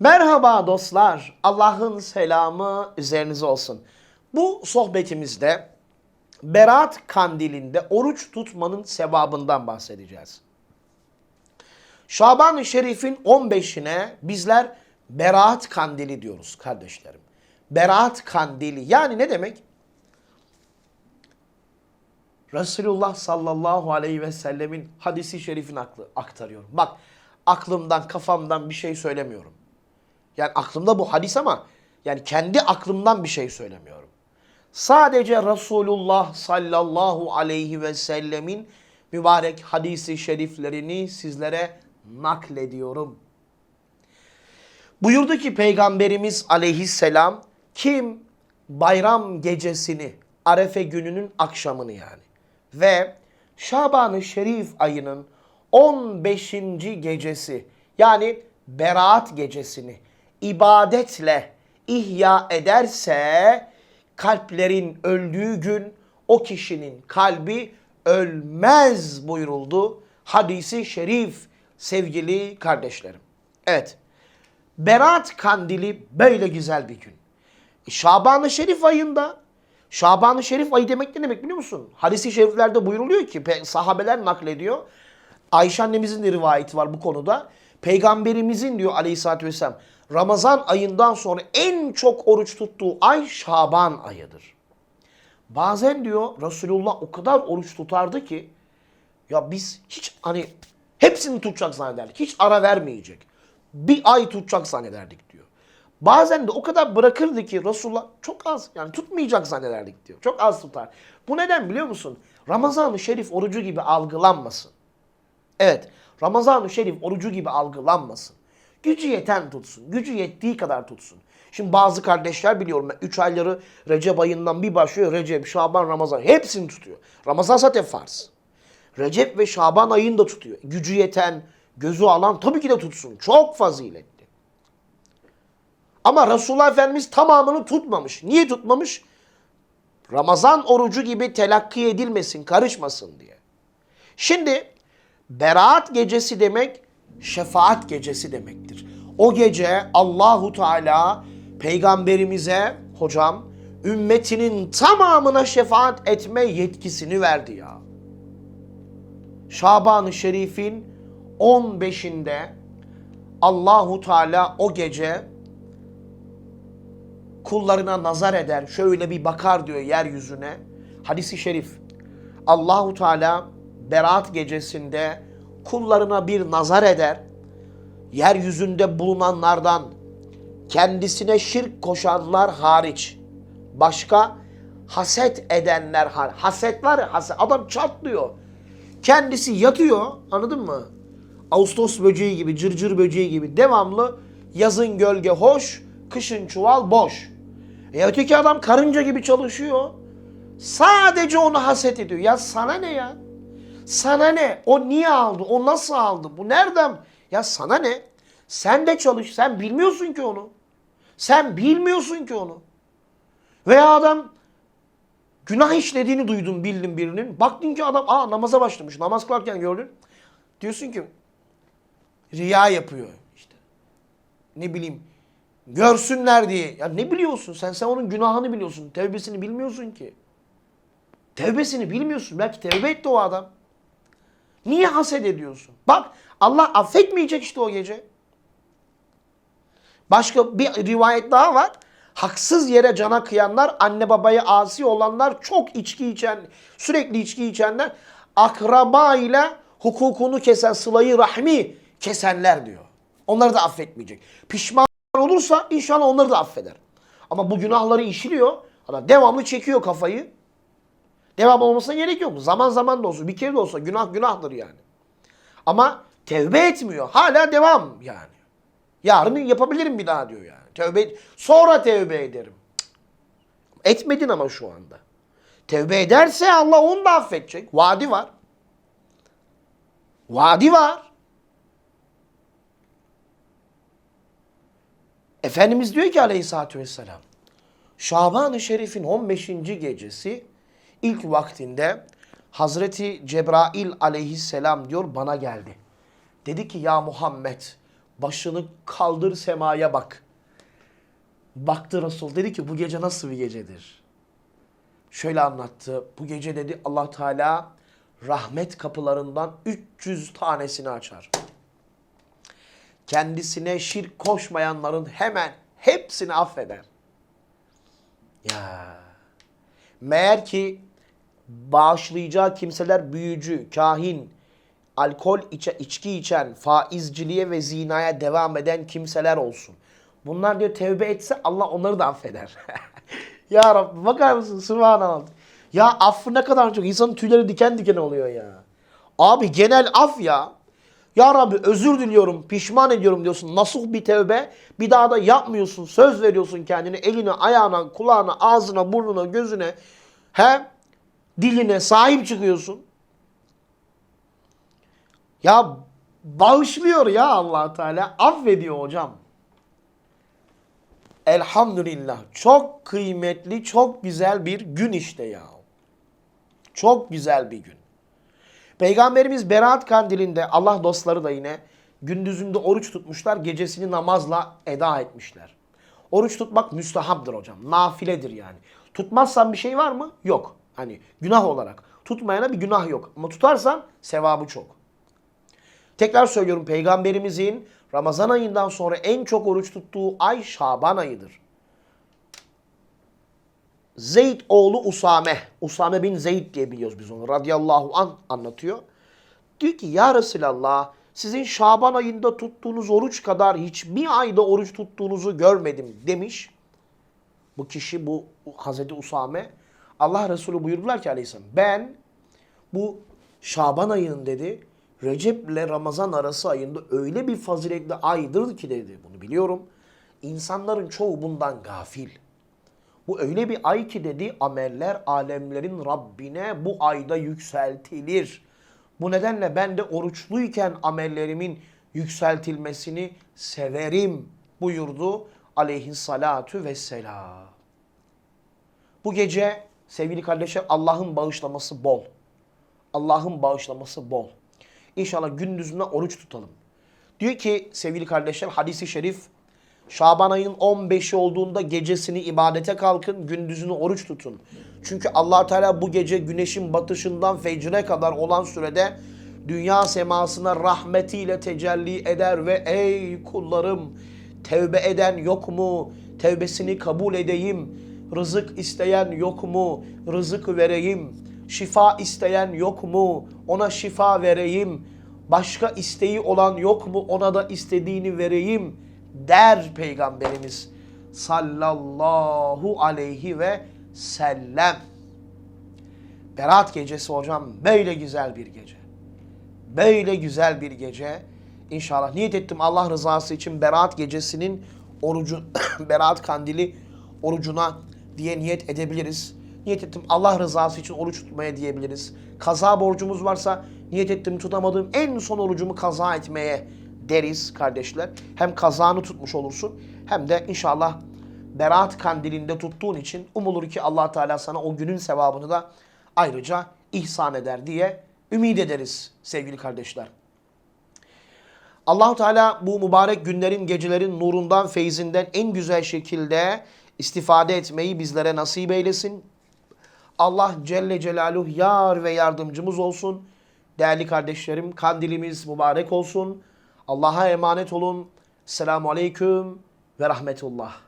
Merhaba dostlar. Allah'ın selamı üzerinize olsun. Bu sohbetimizde Berat Kandili'nde oruç tutmanın sevabından bahsedeceğiz. Şaban-ı Şerif'in 15'ine bizler Berat Kandili diyoruz kardeşlerim. Berat Kandili yani ne demek? Resulullah sallallahu aleyhi ve sellemin hadisi şerifini aktarıyorum. Bak aklımdan kafamdan bir şey söylemiyorum. Yani aklımda bu hadis ama yani kendi aklımdan bir şey söylemiyorum. Sadece Resulullah sallallahu aleyhi ve sellemin mübarek hadisi şeriflerini sizlere naklediyorum. Buyurdu ki Peygamberimiz aleyhisselam kim bayram gecesini, Arefe gününün akşamını yani ve Şaban-ı Şerif ayının 15. gecesi yani Berat gecesini ibadetle ihya ederse kalplerin öldüğü gün o kişinin kalbi ölmez buyuruldu. Hadisi şerif sevgili kardeşlerim. Evet. Berat kandili böyle güzel bir gün. Şaban-ı Şerif ayında Şaban-ı Şerif ayı demek ne demek biliyor musun? Hadisi şeriflerde buyuruluyor ki sahabeler naklediyor. Ayşe annemizin de rivayeti var bu konuda. Peygamberimizin diyor aleyhissalatü vesselam Ramazan ayından sonra en çok oruç tuttuğu ay Şaban ayıdır. Bazen diyor Resulullah o kadar oruç tutardı ki ya biz hiç hani hepsini tutacak zannederdik. Hiç ara vermeyecek. Bir ay tutacak zannederdik diyor. Bazen de o kadar bırakırdı ki Resulullah çok az yani tutmayacak zannederdik diyor. Çok az tutar. Bu neden biliyor musun? Ramazan-ı Şerif orucu gibi algılanmasın. Evet, Ramazan-ı Şerif orucu gibi algılanmasın. Gücü yeten tutsun. Gücü yettiği kadar tutsun. Şimdi bazı kardeşler biliyorum ben 3 ayları Recep ayından bir başlıyor. Recep, Şaban, Ramazan hepsini tutuyor. Ramazan zaten farz. Recep ve Şaban ayını da tutuyor. Gücü yeten, gözü alan tabii ki de tutsun. Çok faziletli. Ama Resulullah Efendimiz tamamını tutmamış. Niye tutmamış? Ramazan orucu gibi telakki edilmesin, karışmasın diye. Şimdi Berat gecesi demek şefaat gecesi demektir. O gece Allahu Teala peygamberimize hocam ümmetinin tamamına şefaat etme yetkisini verdi ya. Şaban-ı Şerif'in 15'inde Allahu Teala o gece kullarına nazar eder. Şöyle bir bakar diyor yeryüzüne. Hadisi şerif. Allahu Teala Berat gecesinde kullarına bir nazar eder. Yeryüzünde bulunanlardan kendisine şirk koşanlar hariç başka haset edenler hariç. Haset var ya haset. Adam çatlıyor. Kendisi yatıyor anladın mı? Ağustos böceği gibi, cırcır böceği gibi devamlı yazın gölge hoş, kışın çuval boş. E öteki adam karınca gibi çalışıyor. Sadece onu haset ediyor. Ya sana ne ya? Sana ne? O niye aldı? O nasıl aldı? Bu nereden? Ya sana ne? Sen de çalış. Sen bilmiyorsun ki onu. Sen bilmiyorsun ki onu. Veya adam günah işlediğini duydun bildin birinin. Baktın ki adam aa namaza başlamış. Namaz kılarken gördün. Diyorsun ki riya yapıyor işte. Ne bileyim görsünler diye. Ya ne biliyorsun sen? Sen onun günahını biliyorsun. Tevbesini bilmiyorsun ki. Tevbesini bilmiyorsun. Belki tevbe etti o adam. Niye haset ediyorsun? Bak Allah affetmeyecek işte o gece. Başka bir rivayet daha var. Haksız yere cana kıyanlar, anne babaya asi olanlar, çok içki içen, sürekli içki içenler, akraba ile hukukunu kesen, sılayı rahmi kesenler diyor. Onları da affetmeyecek. Pişman olursa inşallah onları da affeder. Ama bu günahları işliyor. Adam devamlı çekiyor kafayı. Devam olmasına gerek yok. Zaman zaman da olsun. Bir kere de olsa günah günahtır yani. Ama tevbe etmiyor. Hala devam yani. Yarın yapabilirim bir daha diyor yani. Tevbe sonra tevbe ederim. Etmedin ama şu anda. Tevbe ederse Allah onu da affedecek. Vadi var. Vadi var. Efendimiz diyor ki aleyhissalatü vesselam. Şaban-ı Şerif'in 15. gecesi ilk vaktinde Hazreti Cebrail aleyhisselam diyor bana geldi. Dedi ki ya Muhammed Başını kaldır semaya bak. Baktı Resul dedi ki bu gece nasıl bir gecedir? Şöyle anlattı. Bu gece dedi Allah Teala rahmet kapılarından 300 tanesini açar. Kendisine şirk koşmayanların hemen hepsini affeder. Ya. Meğer ki bağışlayacağı kimseler büyücü, kahin, alkol içe, içki içen, faizciliğe ve zinaya devam eden kimseler olsun. Bunlar diyor tevbe etse Allah onları da affeder. ya Rabbi bakar mısın? Subhanallah. Ya affı ne kadar çok. insanın tüyleri diken diken oluyor ya. Abi genel af ya. Ya Rabbi özür diliyorum, pişman ediyorum diyorsun. Nasuh bir tevbe. Bir daha da yapmıyorsun. Söz veriyorsun kendine. Eline, ayağına, kulağına, ağzına, burnuna, gözüne. He? Diline sahip çıkıyorsun. Ya bağışlıyor ya allah Teala. Affediyor hocam. Elhamdülillah. Çok kıymetli, çok güzel bir gün işte ya. Çok güzel bir gün. Peygamberimiz Berat Kandili'nde Allah dostları da yine gündüzünde oruç tutmuşlar, gecesini namazla eda etmişler. Oruç tutmak müstehapdır hocam. Nafiledir yani. Tutmazsan bir şey var mı? Yok. Hani günah olarak. Tutmayana bir günah yok. Ama tutarsan sevabı çok. Tekrar söylüyorum peygamberimizin Ramazan ayından sonra en çok oruç tuttuğu ay Şaban ayıdır. Zeyd oğlu Usame, Usame bin Zeyd diye biliyoruz biz onu radıyallahu an anlatıyor. Diyor ki ya Resulallah sizin Şaban ayında tuttuğunuz oruç kadar hiçbir ayda oruç tuttuğunuzu görmedim demiş. Bu kişi bu Hazreti Usame. Allah Resulü buyurdular ki aleyhisselam ben bu Şaban ayının dedi Recep ile Ramazan arası ayında öyle bir faziletli aydır ki dedi bunu biliyorum. İnsanların çoğu bundan gafil. Bu öyle bir ay ki dedi ameller alemlerin Rabbine bu ayda yükseltilir. Bu nedenle ben de oruçluyken amellerimin yükseltilmesini severim buyurdu aleyhissalatu vesselam. Bu gece sevgili kardeşler Allah'ın bağışlaması bol. Allah'ın bağışlaması bol. İnşallah gündüzüne oruç tutalım. Diyor ki sevgili kardeşler hadisi şerif Şaban ayının 15'i olduğunda gecesini ibadete kalkın, gündüzünü oruç tutun. Çünkü allah Teala bu gece güneşin batışından fecre kadar olan sürede dünya semasına rahmetiyle tecelli eder ve ey kullarım tevbe eden yok mu? Tevbesini kabul edeyim. Rızık isteyen yok mu? Rızık vereyim. Şifa isteyen yok mu? Ona şifa vereyim. Başka isteği olan yok mu? Ona da istediğini vereyim der Peygamberimiz sallallahu aleyhi ve sellem. Berat gecesi hocam böyle güzel bir gece. Böyle güzel bir gece. İnşallah niyet ettim Allah rızası için Berat gecesinin orucu, Berat kandili orucuna diye niyet edebiliriz. Niyet ettim Allah rızası için oruç tutmaya diyebiliriz. Kaza borcumuz varsa niyet ettim tutamadığım en son orucumu kaza etmeye deriz kardeşler. Hem kazanı tutmuş olursun hem de inşallah Berat kandilinde tuttuğun için umulur ki allah Teala sana o günün sevabını da ayrıca ihsan eder diye ümit ederiz sevgili kardeşler. Allahu Teala bu mübarek günlerin, gecelerin nurundan, feyzinden en güzel şekilde istifade etmeyi bizlere nasip eylesin. Allah Celle Celaluhu yar ve yardımcımız olsun. Değerli kardeşlerim kandilimiz mübarek olsun. Allah'a emanet olun. Selamun Aleyküm ve Rahmetullah.